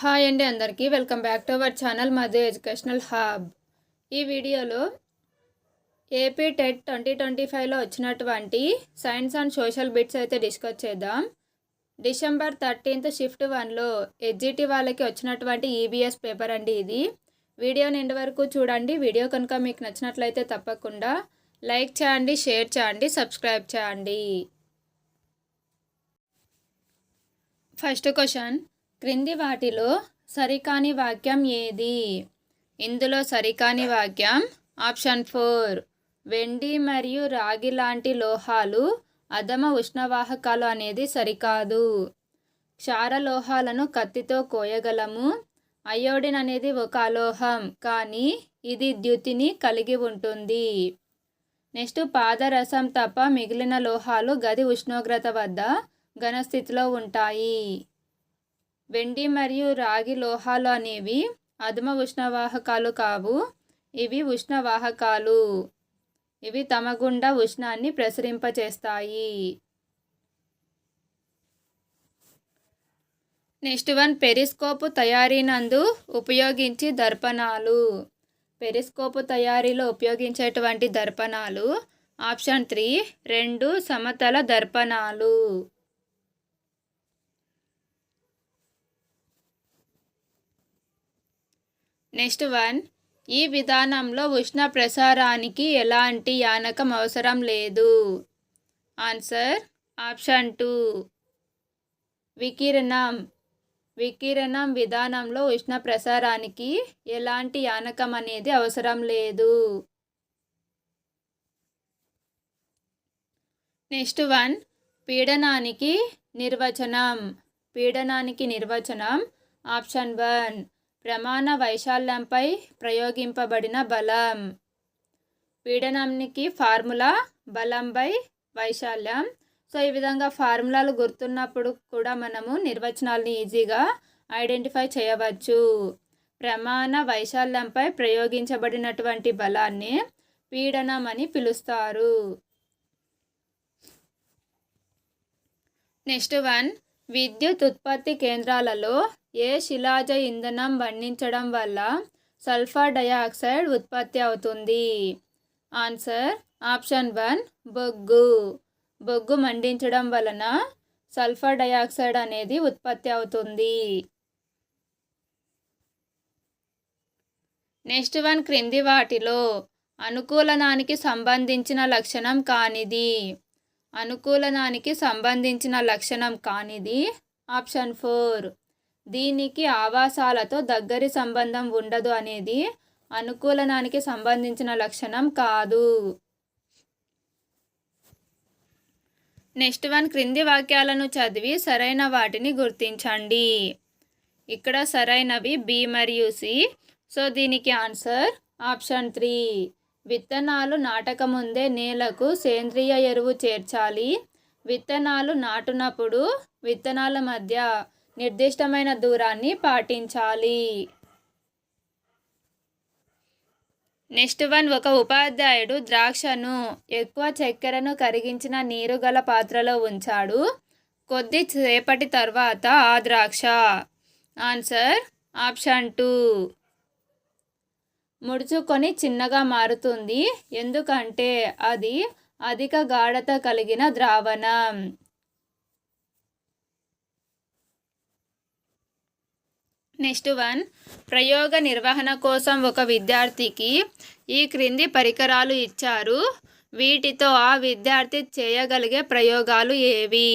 Hi అండి అందరికీ. Welcome back to our channel Madhu educational hub. ఈ వీడియోలో ఏపీ టెట్ ట్వంటీ ట్వంటీ ఫైవ్లో వచ్చినటువంటి సైన్స్ అండ్ సోషల్ బిట్స్ అయితే డిస్కస్ చేద్దాం. డిసెంబర్ థర్టీన్త్ షిఫ్ట్ వన్లో ఎడ్జిటి వాళ్ళకి వచ్చినటువంటి ఈబీఎస్ పేపర్ అండి ఇది. వీడియో నిండి వరకు చూడండి. వీడియో కనుక మీకు నచ్చినట్లయితే తప్పకుండా లైక్ చేయండి షేర్ చేయండి సబ్స్క్రైబ్ చేయండి. First question. క్రింది వాటిలో సరికాని వాక్యం ఏది? ఇందులో సరికాని వాక్యం ఆప్షన్ ఫోర్. వెండి మరియు రాగి లాంటి లోహాలు అధమ ఉష్ణవాహకాలు అనేది సరికాదు. క్షార లోహాలను కత్తితో కోయగలము. అయోడిన్ అనేది ఒక అలోహం కానీ ఇది ద్యుతిని కలిగి ఉంటుంది. నెక్స్ట్ పాదరసం తప్ప మిగిలిన లోహాలు గది ఉష్ణోగ్రత వద్ద ఘనస్థితిలో ఉంటాయి. వెండి మరియు రాగి లోహాలు అనేవి అధమ ఉష్ణవాహకాలు కావు. ఇవి ఉష్ణవాహకాలు. ఇవి తమ గుండా ఉష్ణాన్ని ప్రసరింపచేస్తాయి. నెక్స్ట్ వన్ పెరిస్కోపు తయారీనందు ఉపయోగించి దర్పణాలు. పెరిస్కోపు తయారీలో ఉపయోగించేటువంటి దర్పణాలు ఆప్షన్ త్రీ రెండు సమతల దర్పణాలు. నెక్స్ట్ వన్ ఈ విధానంలో ఉష్ణ ప్రసారానికి ఎలాంటి యానకం అవసరం లేదు. Answer option two. వికిరణం. వికిరణం విధానంలో ఉష్ణ ప్రసారానికి ఎలాంటి యానకం అనేది అవసరం లేదు. నెక్స్ట్ వన్ పీడనానికి నిర్వచనం. పీడనానికి నిర్వచనం ఆప్షన్ వన్. ప్రమాణ వైశాల్యంపై ప్రయోగింపబడిన బలం. పీడనానికి ఫార్ములా బలంపై వైశాల్యం. సో ఈ విధంగా ఫార్ములాలు గుర్తున్నప్పుడు కూడా మనము నిర్వచనాలని ఈజీగా ఐడెంటిఫై చేయవచ్చు. ప్రమాణ వైశాల్యంపై ప్రయోగించబడినటువంటి బలాన్ని పీడనం అని పిలుస్తారు. Next one. విద్యుత్ ఉత్పత్తి కేంద్రాలలో ఏ శిలాజ ఇంధనం బండించడం వల్ల సల్ఫర్ డయాక్సైడ్ ఉత్పత్తి అవుతుంది? ఆన్సర్ ఆప్షన్ వన్ బొగ్గు. బొగ్గు మండించడం వలన సల్ఫర్ డయాక్సైడ్ అనేది ఉత్పత్తి అవుతుంది. నెక్స్ట్ వన్ క్రింది వాటిలో అనుకూలనానికి సంబంధించిన లక్షణం కానిది. అనుకూలనానికి సంబంధించిన లక్షణం కానిది ఆప్షన్ ఫోర్. దీనికి ఆవాసాలతో దగ్గరి సంబంధం ఉండదు అనేది అనుకూలనానికి సంబంధించిన లక్షణం కాదు. నెక్స్ట్ వన్ క్రింది వాక్యాలను చదివి సరైన వాటిని గుర్తించండి. ఇక్కడ సరైనవి బి మరియు సి. సో దీనికి ఆన్సర్ ఆప్షన్ త్రీ. విత్తనాలు నాటకముందే నేలకు సేంద్రియ ఎరువు చేర్చాలి. విత్తనాలు నాటునప్పుడు విత్తనాల మధ్య నిర్దిష్టమైన దూరాన్ని పాటించాలి. నెక్స్ట్ వన్ ఒక ఉపాధ్యాయుడు ద్రాక్షను ఎక్కువ చక్కెరను కరిగించిన నీరు గల పాత్రలో ఉంచాడు. కొద్ది సేపటి తర్వాత ఆ ద్రాక్ష. Answer option two. ముడుచుకొని చిన్నగా మారుతుంది. ఎందుకంటే అది అధిక గాఢత కలిగిన ద్రావణం. నెక్స్ట్ వన్ ప్రయోగ నిర్వహణ కోసం ఒక విద్యార్థికి ఈ క్రింది పరికరాలు ఇచ్చారు. వీటితో ఆ విద్యార్థి చేయగలిగే ప్రయోగాలు ఏవి?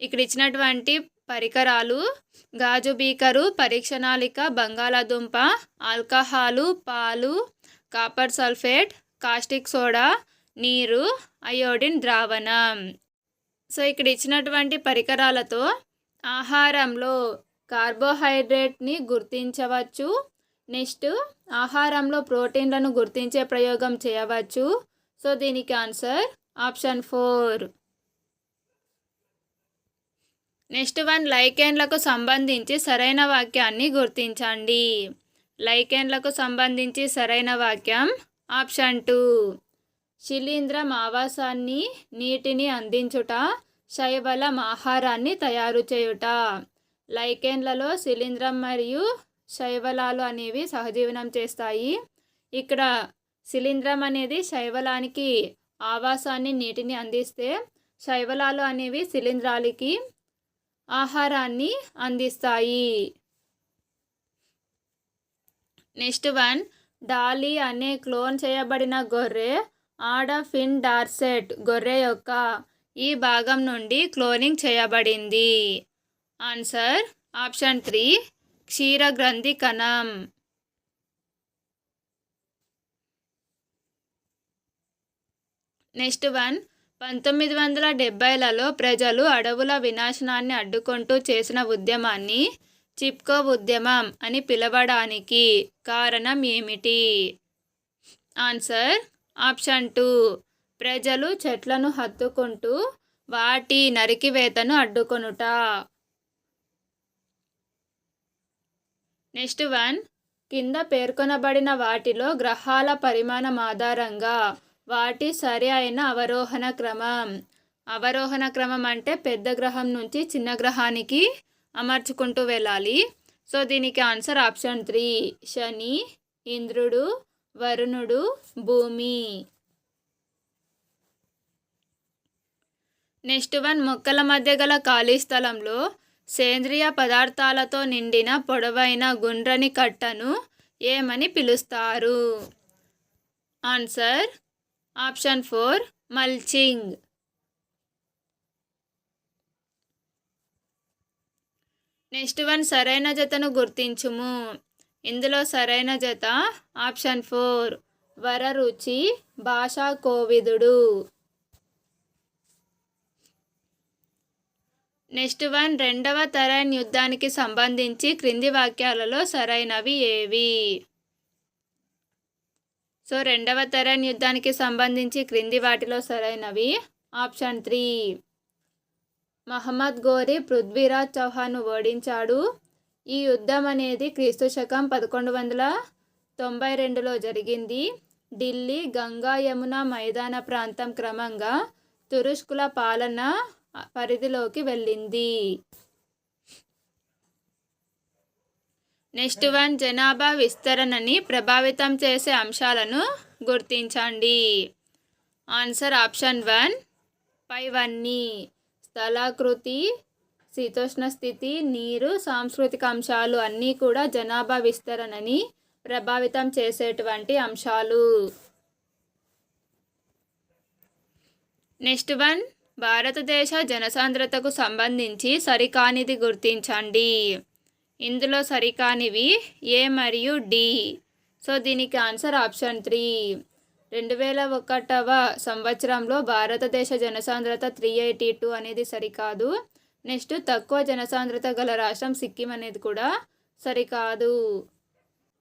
ఇక్కడ ఇచ్చినటువంటి పరికరాలు గాజు బీకరు పరీక్షణాళిక బంగాళాదుంప ఆల్కహాలు పాలు కాపర్ సల్ఫేట్ కాస్టిక్ సోడా నీరు అయోడిన్ ద్రావణం. సో ఇక్కడ ఇచ్చినటువంటి పరికరాలతో ఆహారంలో కార్బోహైడ్రేట్ని గుర్తించవచ్చు. నెక్స్ట్ ఆహారంలో ప్రోటీన్లను గుర్తించే ప్రయోగం చేయవచ్చు. సో దీనికి answer option four. Next one లైకెన్లకు సంబంధించి సరైన వాక్యాన్ని గుర్తించండి. లైకెన్లకు సంబంధించి సరైన వాక్యం ఆప్షన్ టూ. శిలీంద్రం ఆవాసాన్ని నీటిని అందించుట శైవలం ఆహారాన్ని తయారు చేయుట. లైకెన్లలో శిలీంధ్రం మరియు శైవలాలు అనేవి సహజీవనం చేస్తాయి. ఇక్కడ శిలీంధ్రం అనేది శైవలానికి ఆవాసాన్ని నీటిని అందిస్తే శైవలాలు అనేవి శిలీంధ్రాలకి ఆహారాన్ని అందిస్తాయి. నెక్స్ట్ వన్ డాలీ అనే క్లోన్ చేయబడిన గొర్రె ఆడ ఫిన్ డార్సెట్ గొర్రె యొక్క ఈ భాగం నుండి క్లోనింగ్ చేయబడింది. ఆన్సర్ ఆప్షన్ త్రీ క్షీరగ్రంథి కణం నెక్స్ట్ వన్ పంతొమ్మిది వందల డెబ్బైలలో ప్రజలు అడవుల వినాశనాన్ని అడ్డుకుంటూ చేసిన ఉద్యమాన్ని చిప్కో ఉద్యమం అని పిలవడానికి కారణం ఏమిటి? Answer option two. ప్రజలు చెట్లను హత్తుకుంటూ వాటి నరికివేతను అడ్డుకొనుట. Next one. కింద పేర్కొనబడిన వాటిలో గ్రహాల పరిమాణం ఆధారంగా వాటి సరి అయిన అవరోహణ క్రమం. అవరోహణ క్రమం అంటే పెద్ద గ్రహం నుంచి చిన్న గ్రహానికి అమర్చుకుంటూ వెళ్ళాలి. సో దీనికి ఆన్సర్ ఆప్షన్ త్రీ. శని ఇంద్రుడు వరుణుడు భూమి. నెక్స్ట్ వన్ మొక్కల మధ్య గల ఖాళీ స్థలంలో సేంద్రియ పదార్థాలతో నిండిన పొడవైన గుండ్రని కట్టను ఏమని పిలుస్తారు? Answer option four mulching. Next one సరైన జతను గుర్తించుము. ఇందులో సరైన జత ఆప్షన్ ఫోర్ వరరుచి భాషా కోవిదుడు. నెక్స్ట్ వన్ రెండవ తరైన్ యుద్ధానికి సంబంధించి క్రింది వాక్యాలలో సరైనవి ఏవి? సో రెండవ తరైన్ యుద్ధానికి సంబంధించి క్రింది వాటిలో సరైనవి. Option three. మహమ్మద్ గోరి పృథ్వీరాజ్ చౌహాన్ను ఓడించాడు. ఈ యుద్ధం అనేది క్రీస్తు శకం పదకొండు వందల తొంభై రెండులో జరిగింది. ఢిల్లీ గంగా యమున మైదాన ప్రాంతం క్రమంగా తురుష్కుల పాలన పరిధిలోకి వెళ్ళింది. నెక్స్ట్ వన్ జనాభా విస్తరణని ప్రభావితం చేసే అంశాలను గుర్తించండి. ఆన్సర్ ఆప్షన్ వన్ పైవన్నీ. స్థలాకృతి శీతోష్ణ స్థితి నీరు సాంస్కృతిక అంశాలు అన్నీ కూడా జనాభా విస్తరణని ప్రభావితం చేసేటువంటి అంశాలు. నెక్స్ట్ వన్ భారతదేశ జనసాంద్రతకు సంబంధించి సరికానిది గుర్తించండి. ఇందులో సరికానివి ఏ మరియు డి. సో దీనికి ఆన్సర్ ఆప్షన్ త్రీ. రెండు వేల ఒకటవ సంవత్సరంలో భారతదేశ జనసాంద్రత త్రీ ఎయిటీ టూ అనేది సరికాదు. నెక్స్ట్ తక్కువ జనసాంద్రత గల రాష్ట్రం సిక్కిం అనేది కూడా సరికాదు.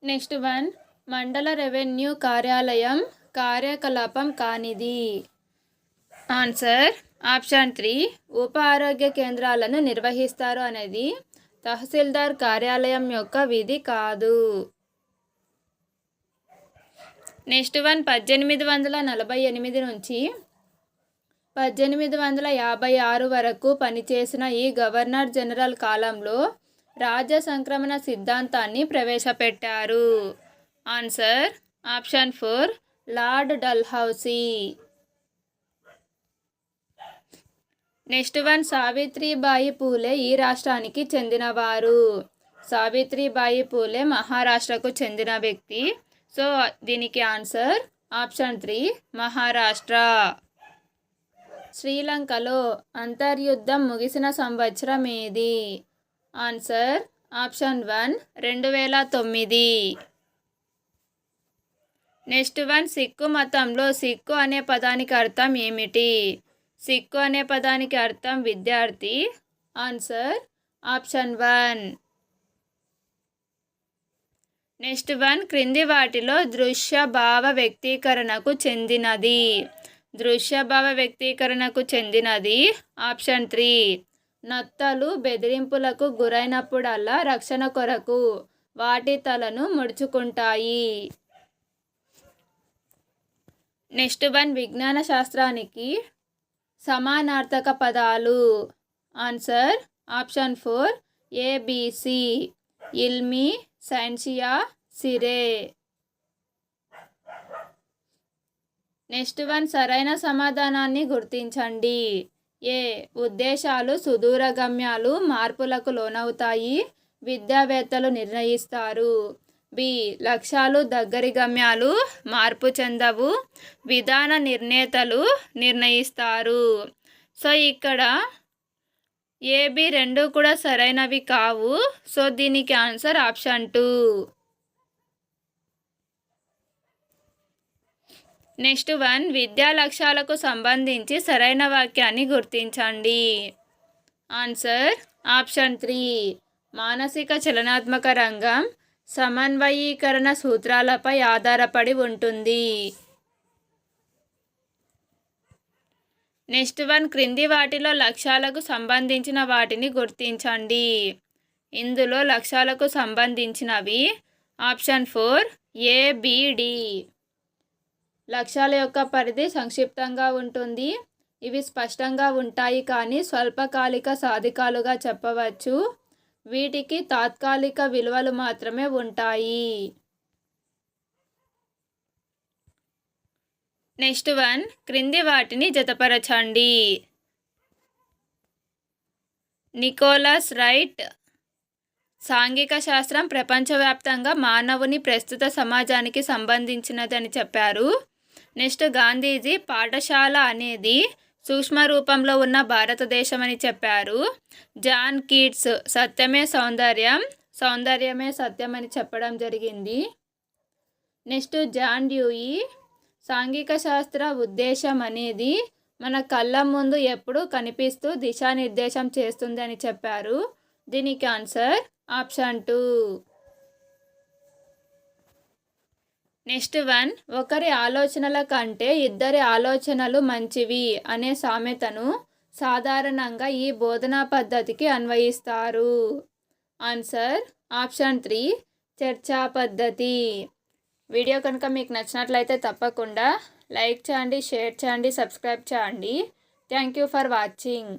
నెక్స్ట్ వన్ మండల రెవెన్యూ కార్యాలయం కార్యకలాపం కానిది. ఆన్సర్ ఆప్షన్ త్రీ ఉప ఆరోగ్య కేంద్రాలను నిర్వహిస్తారు అనేది. తహసీల్దార్ కార్యాలయం యొక్క విధి కాదు. నెక్స్ట్ వన్ పద్దెనిమిది వందల నలభై ఎనిమిది నుంచి పద్దెనిమిది వందల యాభై ఆరు వరకు పనిచేసిన ఈ గవర్నర్ జనరల్ కాలంలో రాజ్య సంక్రమణ సిద్ధాంతాన్ని ప్రవేశపెట్టారు. Answer option four Lord Dalhousie. Next one Savitribai Phule ఈ రాష్ట్రానికి చెందినవారు. సావిత్రిబాయి పూలే మహారాష్ట్రకు చెందిన వ్యక్తి. సో దీనికి ఆన్సర్ ఆప్షన్ త్రీ మహారాష్ట్ర. శ్రీలంకలో అంతర్యుద్ధం ముగిసిన సంవత్సరం ఏది? ఆన్సర్ ఆప్షన్ వన్ రెండు వేల తొమ్మిది నెక్స్ట్ వన్ సిక్కు మతంలో సిక్కు అనే పదానికి అర్థం ఏమిటి? సిక్కు అనే పదానికి అర్థం విద్యార్థి. Answer option one next one క్రింది వాటిలో దృశ్య భావ వ్యక్తీకరణకు చెందినది. దృశ్య భావ వ్యక్తీకరణకు చెందినది. ఆప్షన్ త్రీ నత్తలు బెదిరింపులకు గురైనప్పుడల్లా రక్షణ కొరకు వాటి తలను ముడుచుకుంటాయి. నెక్స్ట్ వన్ విజ్ఞాన శాస్త్రానికి సమానార్థక పదాలు. ఆన్సర్ ఆప్షన్ ఫోర్ ఏబిసి ఇల్మి సైన్సియా సిరే. నెక్స్ట్ వన్ సరైన సమాధానాన్ని గుర్తించండి. ఏ ఉద్దేశాలు సుదూర గమ్యాలు మార్పులకు లోనవుతాయి. విద్యావేత్తలు నిర్ణయిస్తారు. బి. లక్ష్యాలు దగ్గరి గమ్యాలు మార్పు చెందవు విధాన నిర్ణేతలు నిర్ణయిస్తారు. సో ఇక్కడ ఏబి రెండు కూడా సరైనవి కావు. సో దీనికి answer option two. Next one విద్యా లక్ష్యాలకు సంబంధించి సరైన వాక్యాన్ని గుర్తించండి. Answer option three. మానసిక చలనాత్మక రంగం సమన్వయీకరణ సూత్రాలపై ఆధారపడి ఉంటుంది. నెక్స్ట్ వన్ క్రింది వాటిలో లక్ష్యాలకు సంబంధించిన వాటిని గుర్తించండి. ఇందులో లక్ష్యాలకు సంబంధించినవి ఆప్షన్ ఫోర్ ఏబిడి లక్ష్యాల యొక్క పరిధి సంక్షిప్తంగా ఉంటుంది. ఇవి స్పష్టంగా ఉంటాయి కానీ స్వల్పకాలిక సాధికాలుగా చెప్పవచ్చు. వీటికి తాత్కాలిక విలువలు మాత్రమే ఉంటాయి. నెక్స్ట్ వన్ క్రింది వాటిని జతపరచండి. నికోలస్ రైట్ సాంఘిక శాస్త్రం ప్రపంచవ్యాప్తంగా మానవుని ప్రస్తుత సమాజానికి సంబంధించినదని చెప్పారు. నెక్స్ట్ గాంధీజీ పాఠశాల అనేది సూక్ష్మ రూపంలో ఉన్న భారతదేశమని చెప్పారు. జాన్ కీట్స్ సత్యమే సౌందర్యం సౌందర్యమే సత్యం అని చెప్పడం జరిగింది. నెక్స్ట్ జాన్ డ్యూయి సాంఘిక శాస్త్ర ఉద్దేశం అనేది మన కళ్ళ ముందు ఎప్పుడు కనిపిస్తూ దిశానిర్దేశం చేస్తుంది అని చెప్పారు. దీనికి answer option two. Next one ఒకరి ఆలోచనల కంటే ఇద్దరి ఆలోచనలు మంచివి అనే సామెతను సాధారణంగా ఈ బోధనా పద్ధతికి అన్వయిస్తారు. ఆన్సర్ ఆప్షన్ త్రీ చర్చా పద్ధతి. వీడియో కనుక మీకు నచ్చినట్లయితే తప్పకుండా లైక్ చేయండి షేర్ చేయండి సబ్స్క్రైబ్ చేయండి. Thank you for watching.